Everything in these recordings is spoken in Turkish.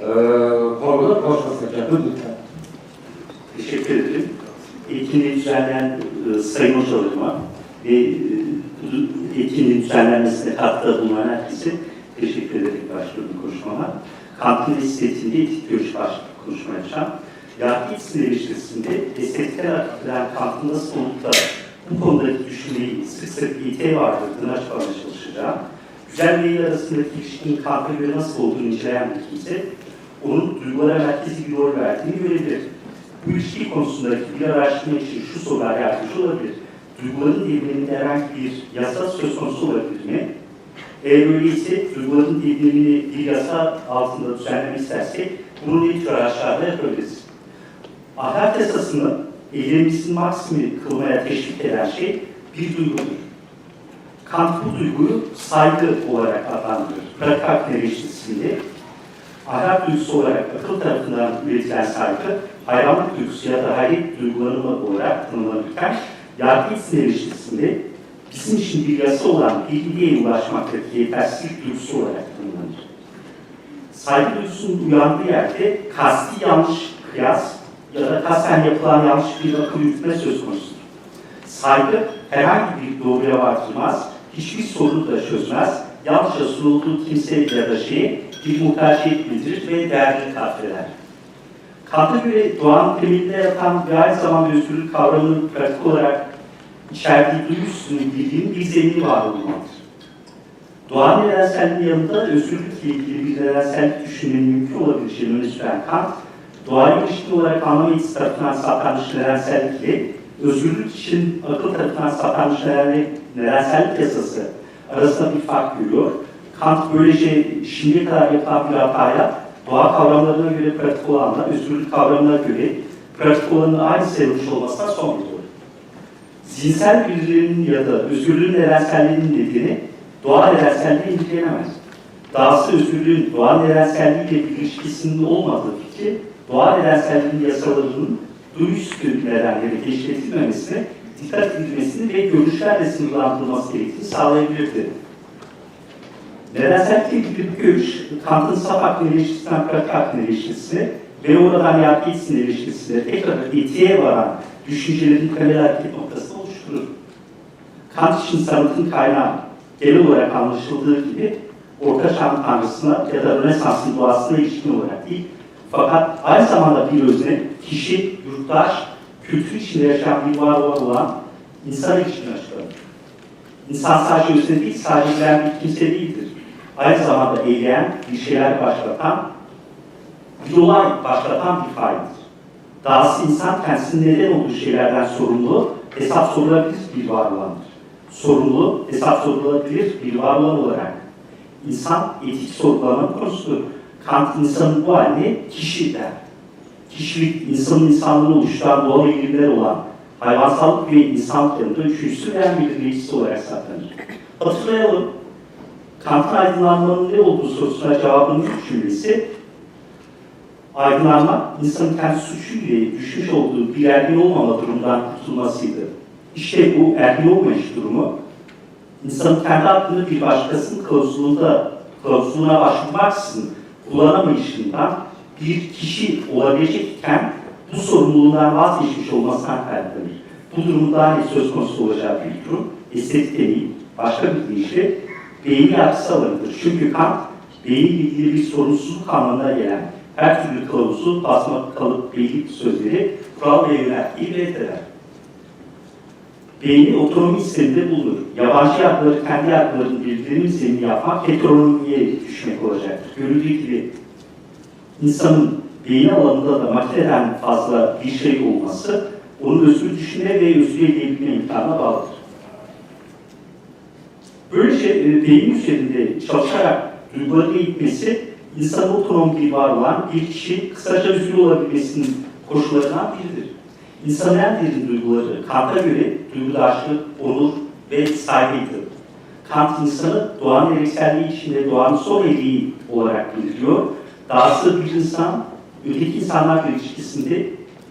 Konuda konuşmasını lütfen. Teşekkür ederim. Etkinliği düzenleyen e, sayın hocalarıma ve e, etkinliğin düzenlenmesine katkıda bulunan herkese teşekkür ederek başlıyorum konuşmama. Kant'ın estetinde etik görüş başlıklı konuşma yapacağım. Yargı etkisinin eleştirisinde estetikler akıtılan Kant'ın nasıl olup da bu konudaki düşünmeyi sık sık İT varlığını açmaya çalışacağım. Güzel ve iyi arasındaki ilişkinin Kant'a göre nasıl olduğunu inceleyen bir kimse, onun duygulara merkezi bir rol verdiğini görebilir. Bu ilişki konusundaki bir araştırma için şu sorular yardımcı olabilir. Duyguların devriminde herhangi bir yasa söz konusu olabilir mi? Eğer öyleyse duyguların devrimini bir yasa altında düzenlemek istersek bunu ne tür araçlarla yapabiliriz? Ahlak yasasını eylemimizin maksimi kılmaya teşvik eden şey bir duygudur. Kant bu duyguyu saygı olarak adlandırır. Pratik akne eleştirisinde ahlak duygusu olarak akıl tarafından üretilen saygı, hayranlık duygusu ya da hayret duygulanımı olarak tanımlanırken, yargı eleştirisinde bizim için bir yasa olan bilgiye ulaşmaktaki yetersizlik duygusu olarak tanımlanır. Saygı duygusunun uyandığı yerde kasti yanlış kıyas ya da kasten yapılan yanlış bir akıl yürütme söz konusudur. Saygı herhangi bir doğruya vardırmaz, hiçbir sorunu da çözmez, yanlışa sunulduğu kimse ya da şeye bir muhtaçiyet bildirir ve değerini katleder. Kant'a göre doğanın temelinde yatan ve aynı zamanda özgürlük kavramının pratik olarak içerdiği duygusunun bildiğinin bir zemini var olmalıdır. Doğanın nedenselliğinin yanında özgürlükle ilgili bir nedensellik düşünmenin mümkün olabileceğini öne süren Kant, doğaya ilişkin olarak anlam etkisi tarafından saptanmış nedensellikle özgürlük için akıl tarafından saptanmış nedensellik yasası arasında bir fark görüyor. Kant böylece şimdiye kadar yapılan bir hataya doğa kavramlarına göre pratik olanla özgürlük kavramına göre pratik olanın aynı sayılmış olmasına son veriyor. Zihinsel birilerinin ya da özgürlüğün nedenselliğinin nedeni doğa nedenselliği incelenemez. Dahası özgürlüğün doğa nedenselliğiyle bir ilişkisinin olmadığı fikri doğa nedenselliğinin yasalarının duyuş nedenleri keşfedilmemesine dikkat edilmesini ve görüşlerle sınırlandırılması gerektiğini sağlayabilirdi. Nedensellikle ilgili bir görüş, Kant'ın saf aklı eleştirisinden pratik aklı eleştirisine ve oradan yargı etkisinin eleştirisine tekrar etiğe varan düşüncelerin temel hareket noktasını oluşturur. Kant için sanatın kaynağı genel olarak anlaşıldığı gibi Orta Çağ Tanrısına ya da Rönesans'ın doğasına ilişkin olarak değil, fakat aynı zamanda bir özne, kişi, yurttaş, kültür içinde yaşayan bir varlık olan insan ilişkin açıklanır. İnsan sadece özne değil, sadece bilen bir kimse değildir. Aynı zamanda eyleyen, bir şeyler başlatan, bir olay başlatan bir faildir. Dahası insan kendisinin neden olduğu şeylerden sorumlu, hesap sorulabilir bir varlığındır. Sorumlu, hesap sorulabilir bir varlığın olarak insan etik sorgulama konusudur. Kant insanın bu haline kişi der. Kişilik insanın insanlığını oluşturan doğal eğilimler olan hayvansallık ve insan yanında üçüncüsü en belirleyicisi olarak saklanır. Hatırlayalım, Kant'ın aydınlanmanın ne olduğu sorusuna cevabının cümlesi, aydınlanma, insanın kendi suçuyla düşmüş olduğu bir ergin olmama durumundan kurtulmasıydı. İşte bu ergin olmayış durumu, insanın kendi aklını bir başkasının kılavuzluğunda, kılavuzluğuna başvurmaksızın kullanamayışından bir kişi olabilecekken bu sorumluluğundan vazgeçmiş olmasından kaynaklanır. Bu durumun daha net söz konusu olacağı bir durum, estetik değil, başka bir deyişle beyin yapısı alanıdır. Çünkü Kant, beyinle ilgili bir sorumsuzluk anlamına gelen her türlü kılavuzu, basma, kalıp, beylik sözleri, kural ve yöneltliği reddeder. Beyni otonomi sisteminde bulunur. Yabancı yargıları, kendi yargılarının bilgilerinin zemini yapmak, heteronomiye düşmek olacaktır. Görüldüğü gibi insanın beyin alanında da makineden fazla bir şey olması, onun özgür düşünme ve özgür edebilme imkanına bağlıdır. Böylece e, beyin üzerinde çalışarak duyguları eğitmesi, insanın otonom bir var olan bir kişi kısaca özgür olabilmesinin koşullarından biridir. İnsanın en derin duyguları Kant'a göre duygudaşlık, onur ve saygıydı. Kant insanı doğanın gerekselliği içinde doğanın son eriği olarak bildiriyor. Dahası bir insan, öteki insanlarla ilişkisinde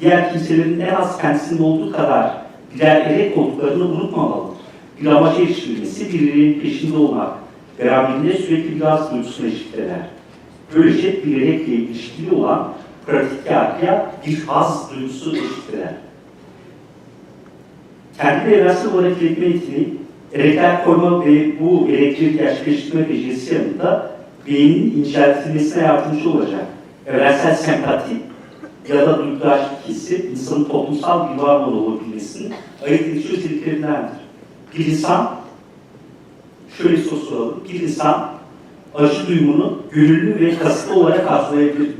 diğer kimselerin en az kendisinde olduğu kadar birer erek olduklarını unutmamalıdır. Bir amaca erişilmesi, birilerinin peşinde olmak, beraberinde sürekli bir gaz duygusuna eder. Böylece bilerekle ilişkili olan pratik yargıya bir haz duygusu eşit. Kendi evrensel olarak iletme yeteneği, elektrikler koyma ve bu elektriği gerçekleştirme becerisi yanında beynin inceltilmesine yardımcı olacak. Evrensel sempati ya da duygudaşlık hissi insanın toplumsal bir var olabilmesinin ayırt edici özelliklerindendir. Bir insan, şöyle soru soralım, bir insan acı duyumunu gönüllü ve kasıtlı olarak arzulayabilir mi?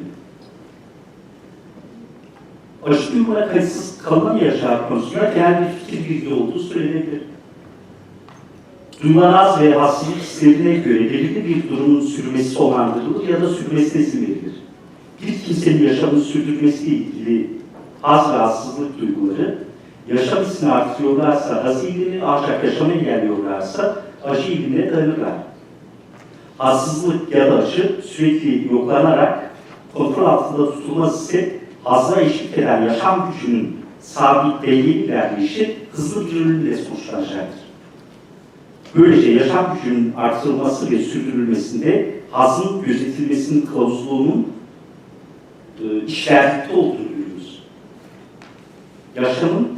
Acı duyumuna kayıtsız kalınamayacağı konusunda genel bir fikir bilgi olduğu söylenebilir. Duyulan ve hassizlik hislerine göre belirli bir durumun sürmesi sonlandırılır ya da sürmesine izin verilir. Bir kimsenin yaşamını sürdürmesiyle ilgili haz ve hassızlık duyguları, yaşam hissini artırıyorlarsa haz iyiliğini ancak yaşamı engelliyorlarsa acı iyiliğine dayanırlar. Hassızlık ya da acı sürekli yoklanarak kontrol altında tutulmaz ise hazla eşlik eden yaşam gücünün sabit dengeli ilerleyişi hızlı bir ölümle sonuçlanacaktır. Böylece yaşam gücünün artırılması ve sürdürülmesinde hazın gözetilmesinin kılavuzluğunun e, işlerlikte olduğunu görüyoruz. Yaşamın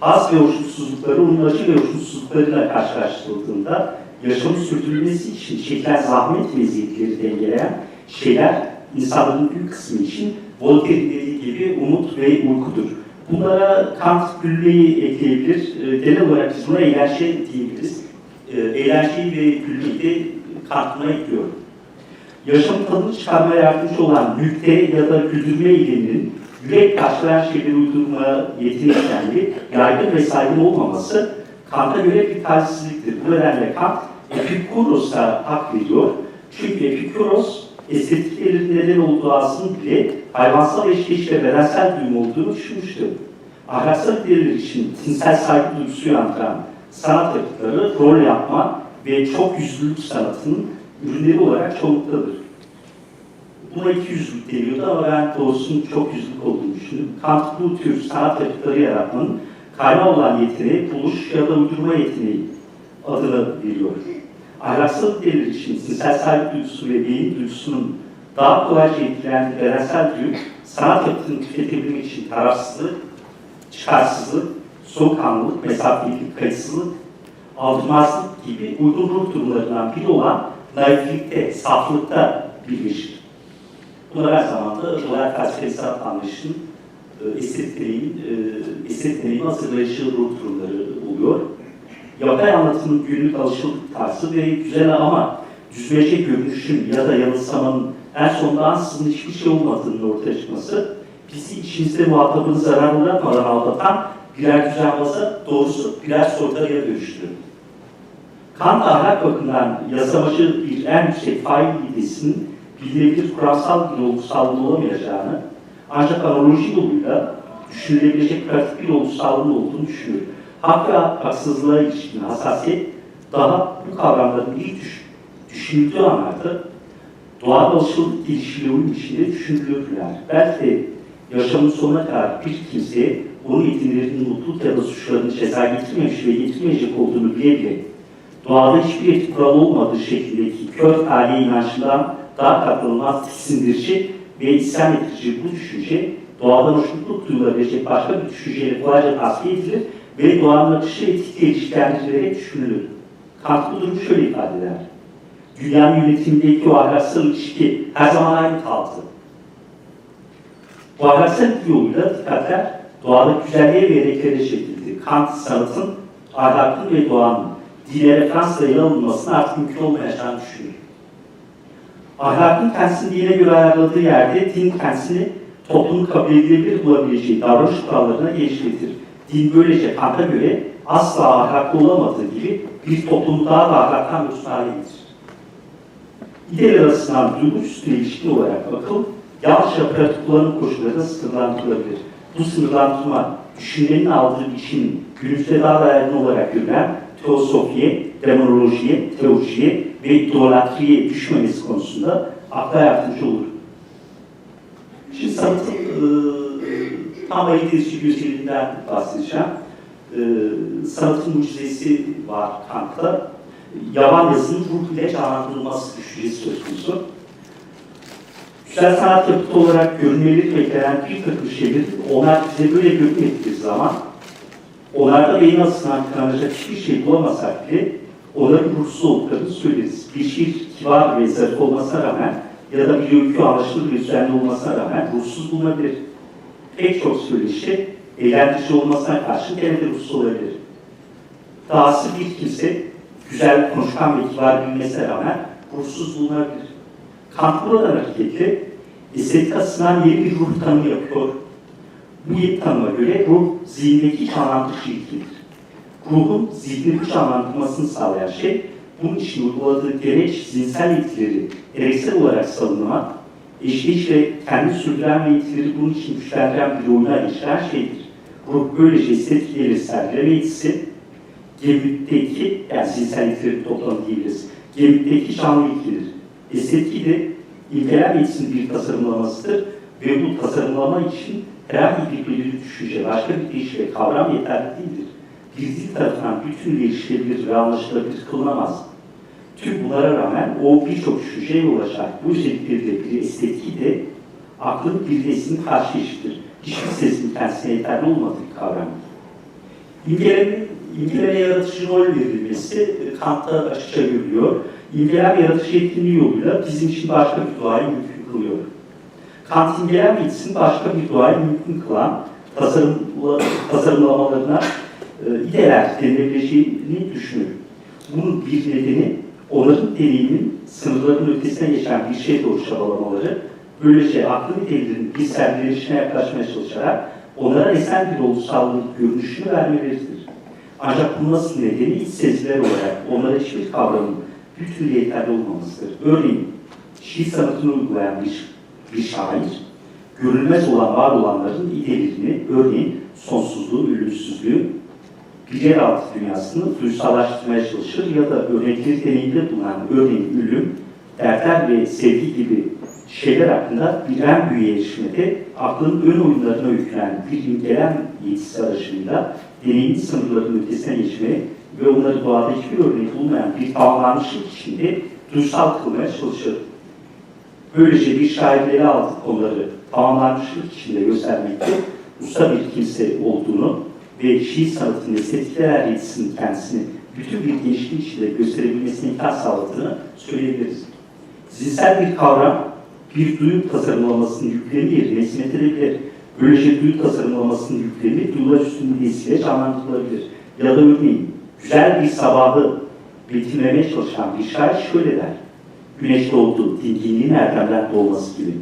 haz ve hoşnutsuzlukları onun acı ve hoşnutsuzluklarıyla karşılaştırıldığında yaşamın sürdürülmesi için çekilen zahmet meziyetleri dengeleyen şeyler insanların büyük kısmı için Voltaire'in dediği gibi umut ve uykudur. Bunlara Kant gülmeyi ekleyebilir. E, genel olarak biz buna eğlence diyebiliriz. Eğlenceyi ve gülmeyi de ekliyor. Yaşam tadını çıkarmaya yardımcı olan mülkte ya da güldürme eyleminin yürek karşılayan şeyleri uydurma yeteneği yaygın ve saygın olmaması Kant'a göre bir talihsizliktir. Bu nedenle Kant Epikuros'a hak veriyor. Çünkü Epikuros estetiklerin neden olduğu aslında bile hayvansal eşleyiş ve bedensel duyum olduğunu düşünmüştür. Ahlaksal değerler için tinsel saygı duygusu uyandıran sanat yapıtları rol yapma ve çok yüzlülük sanatının ürünleri olarak çoğunluktadır. Buna iki yüzlülük deniyordu ama ben doğrusunun çok yüzlülük olduğunu düşündüm. Kant bu tür sanat yapıtları yaratmanın kaynağı olan yeteneği, buluş ya da uydurma yeteneği adını veriyor. Ahlaksal değerler için cinsel saygı duygusu ve beyin duygusunun daha kolayca etkilendiği bedensel duyum, sanat yapıtını tüketebilmek için tarafsızlık, çıkarsızlık, soğukkanlılık, mesafelilik, kayıtsızlık, aldırmazlık gibi uygun ruh durumlarından biri olan naiflikte, saflıkta birleşir. Bunlar her zaman da olarak felsefesi anlayışın e, estetik deneyimin, estetik deneyimin ruh durumları oluyor. Yapay anlatımın günlük alışıldık tarzı ve güzel ama düzmece görünüşün ya da yanılsamanın en sonunda ansızın hiçbir şey olmadığının ortaya çıkması bizi içimizde muhatabını zarar uğratmadan aldatan birer düzenbaza doğrusu birer soytarıya dönüştürür. Kant ahlak bakımından yasamacı bir en yüksek fail idesinin bilinebilir kuramsal bir olgusallığın olamayacağını ancak analoji yoluyla düşünülebilecek pratik bir olgusallığın olduğunu düşünüyor. Hak ve haksızlığa ilişkin hassasiyet daha bu kavramların ilk düş, düşünüldüğü anlarda doğal alışıldık ilişkili uyum içinde düşünülüyorlar. Belki yaşamın sonuna kadar bir kimseye onun yetinlerinin mutluluk ya da suçlarını ceza getirmemiş ve getirmeyecek olduğunu bile bile doğada hiçbir etik kural olmadığı şeklindeki kör tarihi inançından daha katlanılmaz tiksindirici ve isyan ettirici bu düşünce doğadan hoşnutluk duyulabilecek başka bir düşünceyle kolayca tasfiye edilir ve doğanın akışı etikle ilişkilendirilerek düşünülür. Kant bu durumu şöyle ifade eder. Dünyanın yönetimindeki o ahlaksal ilişki her zaman aynı kaldı. Ahlaksal yoluyla dikkatler doğada güzelliğe ve ereklere çekildi. Kant sanatın, ahlakın ve doğanın dine referansla ele alınmasının artık mümkün olmayacağını düşünüyor. Ahlakın kendisini dine göre ayarladığı yerde din kendisini toplumun kabul edilebilir bulabileceği davranış kurallarına geliştirir. Din böylece Kant'a göre asla ahlaklı olamadığı gibi bir toplumu daha da ahlaktan yoksun hale getirir. İdeal arasından duygu üstüne ilişkin olarak akıl, yalnızca pratik kullanım koşullarına sınırlandırılabilir. Bu sınırlandırma, düşünmenin aldığı biçim günümüzde daha da yaygın olarak görülen teosofiye, demonolojiye, teolojiye ve idolatriye düşmemesi konusunda akla yardımcı olur. Şimdi sanatın e, tam ayırt edici bahsedeceğim. E, sanatın mucizesi var Kant'ta. Yaban yazının ruh ile canlandırılması düşüncesi söz konusu. Sanat yapıtı olarak görünmeleri beklenen bir takım şeyler onlar bize böyle görünmediği zaman onlarda beyin asından kınanacak hiçbir şey bulamasak bile onların ruhsuz olduklarını söyleriz. Bir şiir kibar ve zarif olmasına rağmen ya da bir öykü anlaşılır ve düzenli olmasına rağmen ruhsuz bulunabilir. Pek çok söyleşi eğlendirici olmasına karşı gene de ruhsuz olabilir. Dahası bir kimse güzel konuşkan ve kibar bilmesine rağmen ruhsuz bulunabilir. Kant buradan hareketle estetik açısından yeni bir ruh tanımı yapıyor. Bu yeni tanıma göre ruh zihindeki canlandırıcı ilgidir. Ruhun zihnini canlandırmasını sağlayan şey, bunun için uyguladığı gereç zihinsel yetileri gereksel olarak savunma, eşleyiş ve kendi sürdüren ve bunun için güçlendiren bir oyuna ilişkilen şeydir. Ruh böylece estetik yeri sergileme yetisi, gemlikteki, yani zihinsel yetileri toplamı diyebiliriz, gemlikteki canlı ilgidir. Estetik de ilkelem yetisinin bir tasarımlamasıdır ve bu tasarımlama için herhangi bir belirli düşünce, başka bir ve kavram yeterli değildir. Bir dil tarafından bütün erişilebilir ve anlaşılabilir kılınamaz. Tüm bunlara rağmen o birçok düşünceye ulaşan bu özellikleriyle bir estetiği de aklın bir resmin karşı eşittir. Hiçbir sesin kendisine yeterli olmadığı bir kavram. İmgeleme, imgeleme yaratıcı rol verilmesi e, Kant'ta açıkça görülüyor. İmgeleme yaratıcı etkinliği yoluyla bizim için başka bir duayı mümkün kılıyor. Kant imgeleme yetisini başka bir duayı mümkün kılan tasarımla, tasarımlamalarına e, idealer denilebileceğini düşünür. Bunun bir nedeni onların deneyiminin sınırların ötesine geçen bir şeye doğru çabalamaları, böylece aklı niteliğinin bir sergilenişine yaklaşmaya çalışarak onlara esen bir olusallık görünüşünü vermeleridir. Ancak bunun nasıl nedeni iç seziler olarak onlara hiçbir kavramın bütünüyle yeterli olmamasıdır. Örneğin şiir sanatını uygulayan bir, bir şair, görülmez olan var olanların idelerini, örneğin sonsuzluğu, ölümsüzlüğü, bir yeraltı dünyasını duysallaştırmaya çalışır ya da örnekleri deneyimde bulunan örneğin ölüm, dertler ve sevgi gibi şeyler hakkında bir en büyüğe erişmede aklın ön oyunlarına yüklenen bir imgelem yetisi aracılığıyla deneyimin sınırlarının ötesine geçmeye ve onları doğada hiçbir örneği bulmayan bir tamamlanmışlık içinde duysal kılmaya çalışır. Böylece bir şairleri aldık onları tamamlanmışlık içinde göstermekte usta bir kimse olduğunu ve şiir sanatının estetikler yetisinin kendisini bütün bir gençliği içinde gösterebilmesine imkan sağladığını söyleyebiliriz. Zihinsel bir kavram bir duyu tasarımlamasının yüklemi yerine hizmet edebilir. Böylece duyu tasarımlamasının yüklemi duyular üstünlüğüyle canlandırılabilir. Ya da örneğin güzel bir sabahı betimlemeye çalışan bir şair şöyle der. Güneş doğdu, dinginliğin erdemden doğması gibi.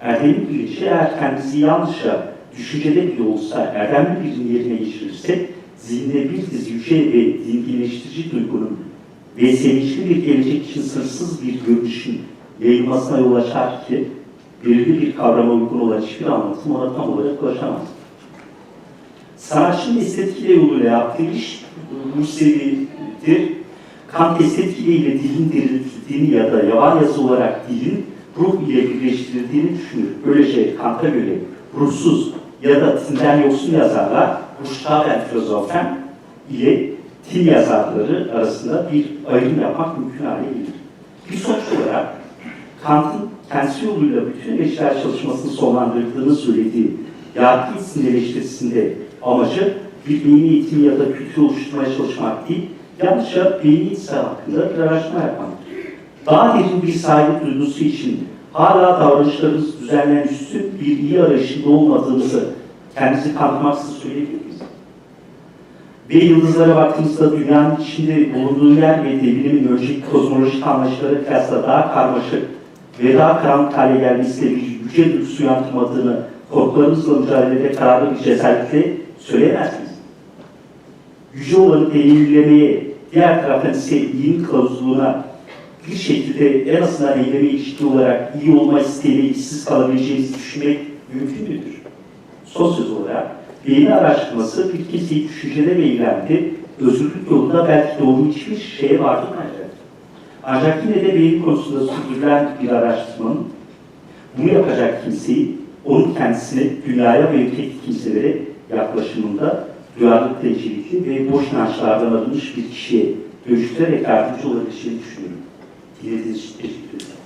Erdem'in bilinci eğer kendisi yanlışa düşüncede bile olsa erdemli birinin yerine geçirirse zihinde bir dizi yüce ve dinginleştirici duygunun ve sevinçli bir gelecek için sınırsız bir görüşün yayılmasına yol açar ki belirli bir kavrama uygun olan hiçbir anlatım ona tam olarak ulaşamaz. Sanatçının estetik ile yoluyla yaptığı iş Musevi'dir. Kant estetik ile dilin diriltildiğini ya da yavan yazı olarak dilin ruh ile birleştirildiğini düşünür. Böylece Kant'a göre ruhsuz ya da tinden yoksun yazarlar Ruştaben filozofen ile tin yazarları arasında bir ayrım yapmak mümkün hale gelir. Bir sonuç olarak Kant'ın kendisi yoluyla bütün eleştirel çalışmasını sonlandırdığını söylediği yargı isimli eleştirisinde amacı bir beyni eğitimi ya da kültür oluşturmaya çalışmak değil, yalnızca beyni içsel hakkında bir araştırma yapmak. Daha derin bir saygı duygusu için hala davranışlarımız düzenleyen üstün bir iyi arayışında olmadığımızı kendimizi kandırmaksız söyleyebilir miyiz? Ve yıldızlara baktığımızda dünyanın içinde bulunduğu yer ve devrimin önceki kozmolojik anlayışları kıyasla daha karmaşık ve daha karanlık hale gelmesiyle bir yüce duygusu uyandırmadığını korkularımızla mücadelede kararlı bir cesaretle söyleyemez miyiz? Yüce olanı deneyimlemeye, diğer taraftan ise iyinin kılavuzluğuna bir şekilde en azından eyleme ilişki olarak iyi olma isteğiyle işsiz kalabileceğimizi düşünmek mümkün müdür? Son söz olarak beyin araştırması bir kimseyi düşüncede ve eylemde özgürlük yolunda belki doğru hiçbir şeye vardırmayacak. Ancak yine de beyin konusunda sürdürülen bir araştırmanın bunu yapacak kimseyi onun kendisine, dünyaya ve öteki kimselere yaklaşımında duyarlılık teşvikli ve boş inançlardan alınmış bir kişiye dönüştürerek yardımcı olabileceğini düşünüyorum. Dilediğiniz için teşekkür ederim.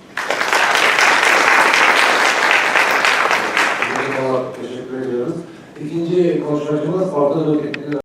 Teşekkür ediyoruz. İkinci konuşmacımız Orta Doğu